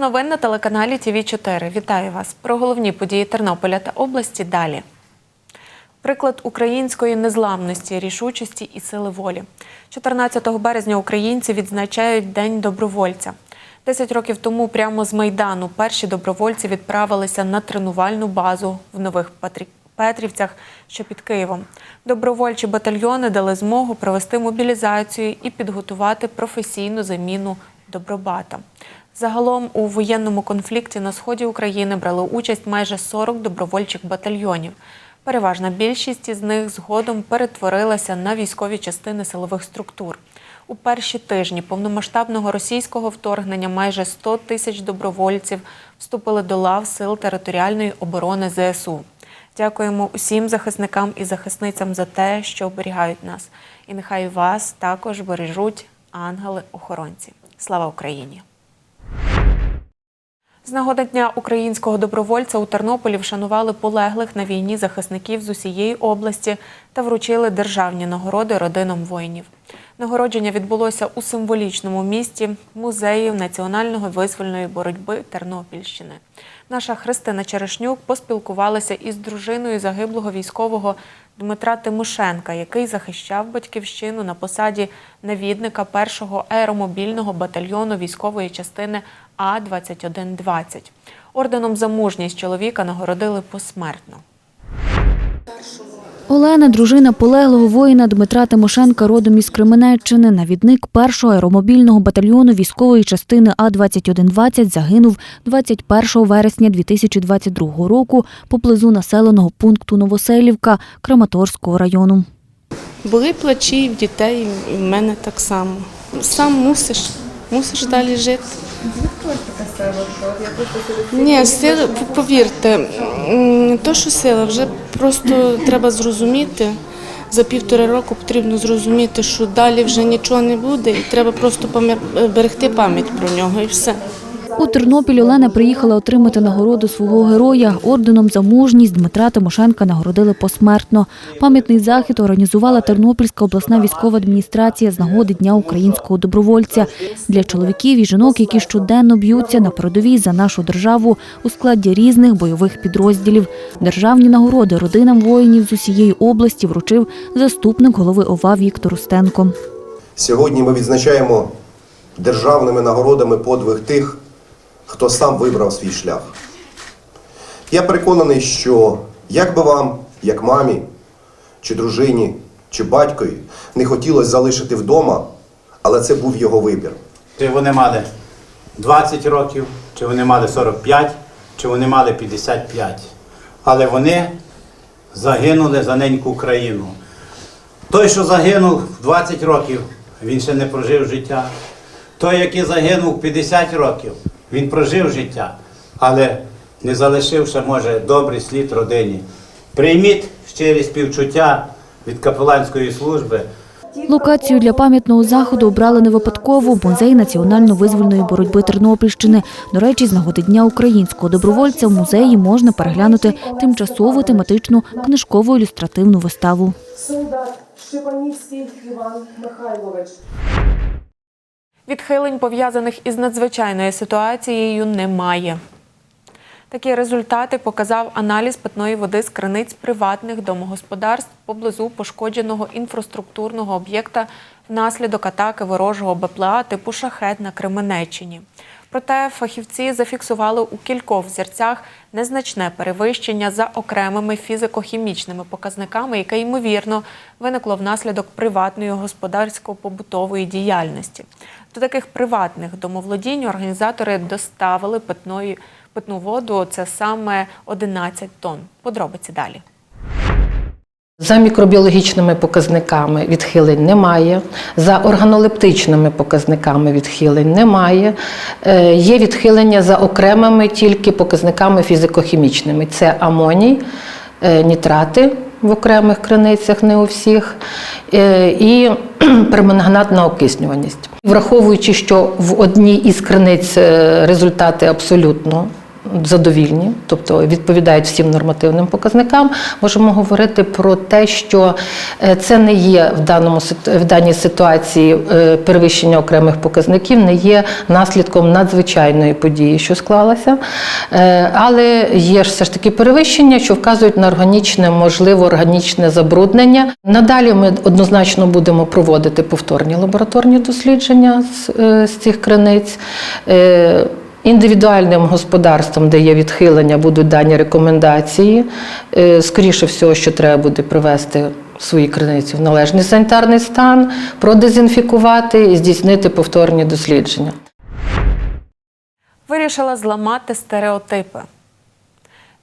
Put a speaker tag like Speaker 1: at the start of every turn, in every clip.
Speaker 1: Новин на телеканалі ТВ 4 Вітаю вас. Про головні події Тернополя та області далі. Приклад української незламності, рішучості і сили волі. 14 березня українці відзначають День добровольця. Десять років тому прямо з Майдану перші добровольці відправилися на тренувальну базу в нових Петрівцях, що під Києвом. Добровольчі батальйони дали змогу провести мобілізацію і підготувати професійну заміну добробата. Загалом у воєнному конфлікті на сході України брали участь майже 40 добровольчих батальйонів. Переважна більшість із них згодом перетворилася на військові частини силових структур. У перші тижні повномасштабного російського вторгнення майже 100 тисяч добровольців вступили до лав сил територіальної оборони ЗСУ. Дякуємо усім захисникам і захисницям за те, що оберігають нас. І нехай вас також бережуть ангели-охоронці. Слава Україні! З нагоди Дня українського добровольця у Тернополі вшанували полеглих на війні захисників з усієї області та вручили державні нагороди родинам воїнів. Нагородження відбулося у символічному місті музеї національної визвольної боротьби Тернопільщини. Наша Христина Черешнюк поспілкувалася із дружиною загиблого військового Дмитра Тимошенка, який захищав батьківщину на посаді навідника першого аеромобільного батальйону військової частини А-2120. Орденом за мужність чоловіка нагородили посмертно.
Speaker 2: Олена, дружина полеглого воїна Дмитра Тимошенка, родом із Кременеччини, навідник першого аеромобільного батальйону військової частини А-2120 загинув 21 вересня 2022 року поблизу населеного пункту Новоселівка Краматорського району.
Speaker 3: Були плачі в дітей, і в мене так само. Сам мусиш, мусиш далі жити. Ні, сила, повірте, то, що сила, вже просто треба зрозуміти. За півтора року потрібно зрозуміти, що далі вже нічого не буде, і треба просто берегти пам'ять про нього і все.
Speaker 2: У Тернопіль Олена приїхала отримати нагороду свого героя. Орденом за мужність Дмитра Тимошенка нагородили посмертно. Пам'ятний захід організувала Тернопільська обласна військова адміністрація з нагоди Дня українського добровольця для чоловіків і жінок, які щоденно б'ються на передовій за нашу державу у складі різних бойових підрозділів. Державні нагороди родинам воїнів з усієї області вручив заступник голови ОВА Віктор Устенко.
Speaker 4: Сьогодні ми відзначаємо державними нагородами подвиг тих, хто сам вибрав свій шлях. Я переконаний, що як би вам, як мамі, чи дружині, чи батькові, не хотілося залишити вдома, але це був його вибір.
Speaker 5: Чи вони мали 20 років, чи вони мали 45, чи вони мали 55. Але вони загинули за неньку Україну. Той, що загинув 20 років, він ще не прожив життя. Той, який загинув в 50 років, він прожив життя, але не залишивши, може, добрий слід родині. Прийміть щирі співчуття від капеланської служби.
Speaker 2: Локацію для пам'ятного заходу обрали не випадково музей національно-визвольної боротьби Тернопільщини. До речі, з нагоди Дня українського добровольця в музеї можна переглянути тимчасову тематичну книжкову ілюстративну виставу.
Speaker 6: солдат Щепанівський Іван Михайлович.
Speaker 1: Відхилень, пов'язаних із надзвичайною ситуацією, немає. Такі результати показав аналіз питної води з криниць приватних домогосподарств поблизу пошкодженого інфраструктурного об'єкта внаслідок атаки ворожого БПЛА типу шахет на Кременеччині. Проте фахівці зафіксували у кількох взірцях незначне перевищення за окремими фізико-хімічними показниками, яке ймовірно виникло внаслідок приватної господарсько-побутової діяльності. До таких приватних домоволодінь організатори доставили питної питну воду. Це саме 11 тонн. Подробиці далі.
Speaker 7: За мікробіологічними показниками відхилень немає, за органолептичними показниками відхилень немає. Е, Є відхилення за окремими тільки показниками фізико-хімічними. Це амоній, е, нітрати в окремих криницях, не у всіх, е, і перманганатна окиснюваність. Враховуючи, що в одній із криниць результати абсолютно задовільні, тобто відповідають всім нормативним показникам. Можемо говорити про те, що е, це не є в даному в даній ситуації е, перевищення окремих показників, не є наслідком надзвичайної події, що склалася. Е, Але є ж все ж таки перевищення, що вказують на органічне, можливо, органічне забруднення. Надалі ми однозначно будемо проводити повторні лабораторні дослідження з, з цих криниць. Індивідуальним господарством, де є відхилення, будуть дані рекомендації. Е, Скоріше всього, що треба буде привести свої криниці в належний санітарний стан, продезінфікувати і здійснити повторні дослідження.
Speaker 1: Вирішила зламати стереотипи.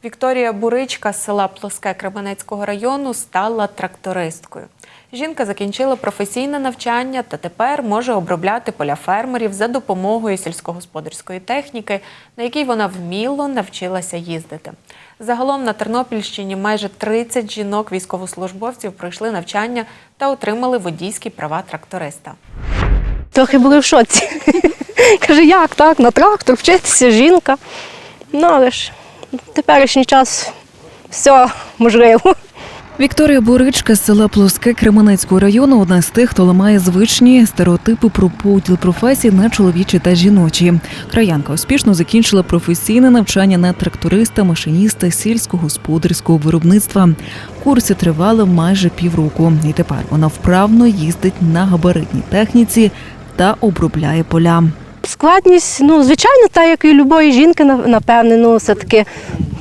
Speaker 1: Вікторія Буричка з села Плоске Кременецького району стала трактористкою. Жінка закінчила професійне навчання та тепер може обробляти поля фермерів за допомогою сільськогосподарської техніки, на якій вона вміло навчилася їздити. Загалом на Тернопільщині майже 30 жінок військовослужбовців пройшли навчання та отримали водійські права тракториста.
Speaker 8: Трохи були в шоці. Каже, як так, на трактор вчитися, жінка. Ну, але ж теперішній час все можливо.
Speaker 9: Вікторія Боричка з села Плоске Кременецького району одна з тих, хто ламає звичні стереотипи про поділ професій на чоловічі та жіночі. Краянка успішно закінчила професійне навчання на тракториста, машиніста сільськогосподарського виробництва. Курси тривали майже півроку, і тепер вона вправно їздить на габаритній техніці та обробляє поля.
Speaker 8: Складність, ну, звичайно, так, як і любої жінки, на- напевне, ну, все-таки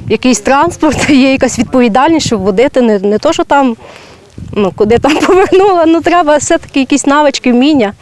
Speaker 8: якийсь транспорт, є якась відповідальність, щоб водити, не, не то, що там, ну, куди там повернула, ну, треба все-таки якісь навички, вміння.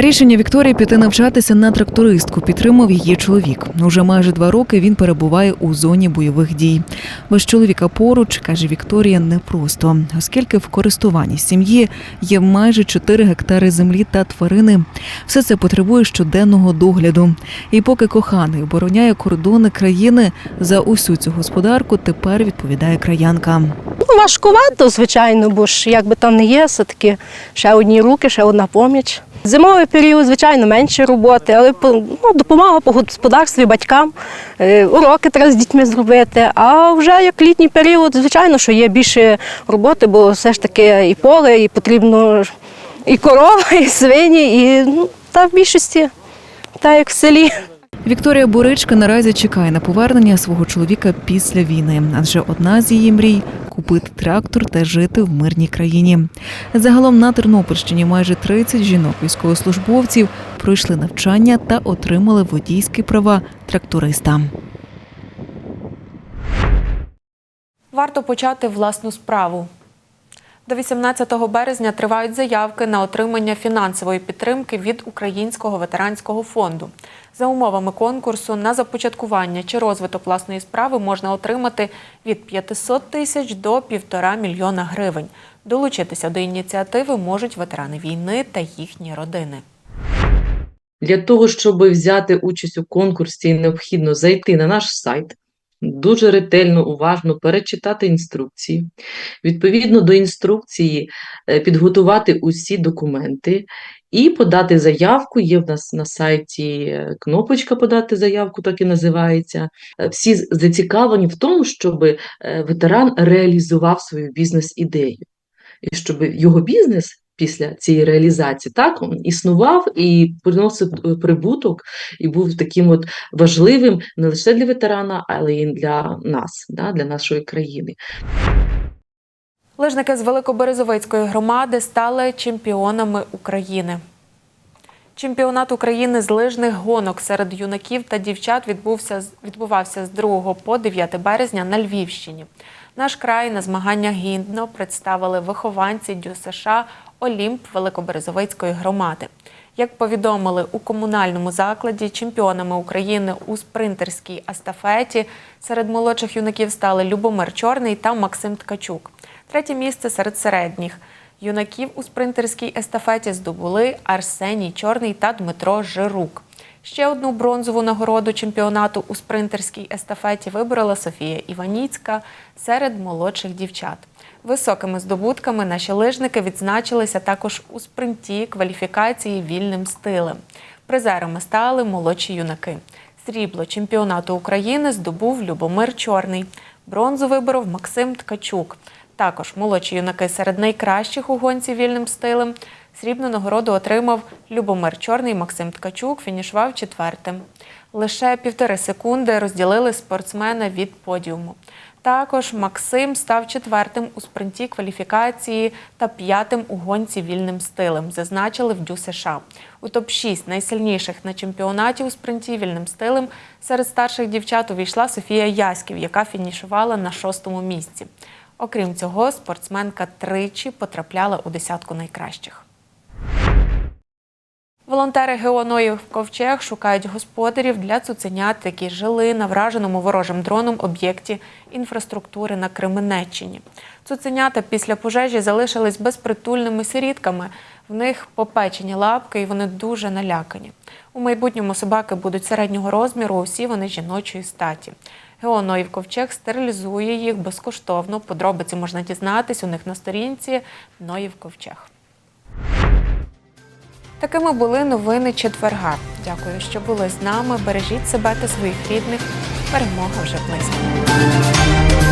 Speaker 9: Рішення Вікторії піти навчатися на трактористку підтримав її чоловік. Уже майже два роки він перебуває у зоні бойових дій. Без чоловіка поруч, каже Вікторія, непросто, оскільки в користуванні сім'ї є майже 4 гектари землі та тварини. Все це потребує щоденного догляду. І поки коханий обороняє кордони країни, за усю цю господарку тепер відповідає краянка.
Speaker 8: Ну, важкувато, звичайно, бо ж як би там не є, все-таки ще одні руки, ще одна поміч. Зимовий період, звичайно, менше роботи, але ну, допомога по господарстві батькам, е, уроки треба з дітьми зробити. А вже як літній період, звичайно, що є більше роботи, бо все ж таки і поле, і потрібно і корова, і свині, і ну, та в більшості, так як в селі.
Speaker 9: Вікторія Боричка наразі чекає на повернення свого чоловіка після війни, адже одна з її мрій купити трактор та жити в мирній країні. Загалом на Тернопільщині майже 30 жінок військовослужбовців пройшли навчання та отримали водійські права тракториста.
Speaker 1: Варто почати власну справу. До 18 березня тривають заявки на отримання фінансової підтримки від Українського ветеранського фонду. За умовами конкурсу на започаткування чи розвиток власної справи можна отримати від 500 тисяч до півтора мільйона гривень. Долучитися до ініціативи можуть ветерани війни та їхні родини.
Speaker 10: Для того, щоб взяти участь у конкурсі, необхідно зайти на наш сайт, дуже ретельно, уважно перечитати інструкції. Відповідно до інструкції е, підготувати усі документи і подати заявку. Є в нас на сайті е, кнопочка подати заявку, так і називається. Е, Всі зацікавлені в тому, щоб ветеран реалізував свою бізнес-ідею. І щоб його бізнес після цієї реалізації так існував і приносив е, прибуток, і був таким от важливим не лише для ветерана, але й для нас, да, для нашої країни.
Speaker 1: Лижники з Великоберезовицької громади стали чемпіонами України. Чемпіонат України з лижних гонок серед юнаків та дівчат відбувся, відбувався з 2 по 9 березня на Львівщині. Наш край на змаганнях гідно представили вихованці ДЮСШ Олімп Великоберезовицької громади. Як повідомили у комунальному закладі, чемпіонами України у спринтерській естафеті серед молодших юнаків стали Любомир Чорний та Максим Ткачук. Третє місце серед середніх юнаків у спринтерській естафеті здобули Арсеній Чорний та Дмитро Жирук. Ще одну бронзову нагороду чемпіонату у спринтерській естафеті виборола Софія Іваніцька серед молодших дівчат. Високими здобутками наші лижники відзначилися також у спринті кваліфікації вільним стилем. Призерами стали молодші юнаки. Срібло чемпіонату України здобув Любомир Чорний. Бронзу виборов Максим Ткачук. Також молодші юнаки серед найкращих у гонці вільним стилем. Срібну нагороду отримав Любомир Чорний Максим Ткачук, фінішував четвертим. Лише півтори секунди розділили спортсмена від подіуму. Також Максим став четвертим у спринті кваліфікації та п'ятим у гонці вільним стилем, зазначили в Дю США. У топ-6 найсильніших на чемпіонаті у спринті вільним стилем серед старших дівчат увійшла Софія Яськів, яка фінішувала на шостому місці. Окрім цього, спортсменка тричі потрапляла у десятку найкращих. Волонтери ГО Ковчег шукають господарів для цуценят, які жили на враженому ворожим дроном об'єкті інфраструктури на Кременеччині. Цуценята після пожежі залишились безпритульними сирітками. В них попечені лапки і вони дуже налякані. У майбутньому собаки будуть середнього розміру, усі вони жіночої статі. ГО Ноїв Ковчег стерилізує їх безкоштовно. Подробиці можна дізнатись у них на сторінці Ноїв Ковчег. Такими були новини четверга. Дякую, що були з нами. Бережіть себе та своїх рідних. Перемога вже близько.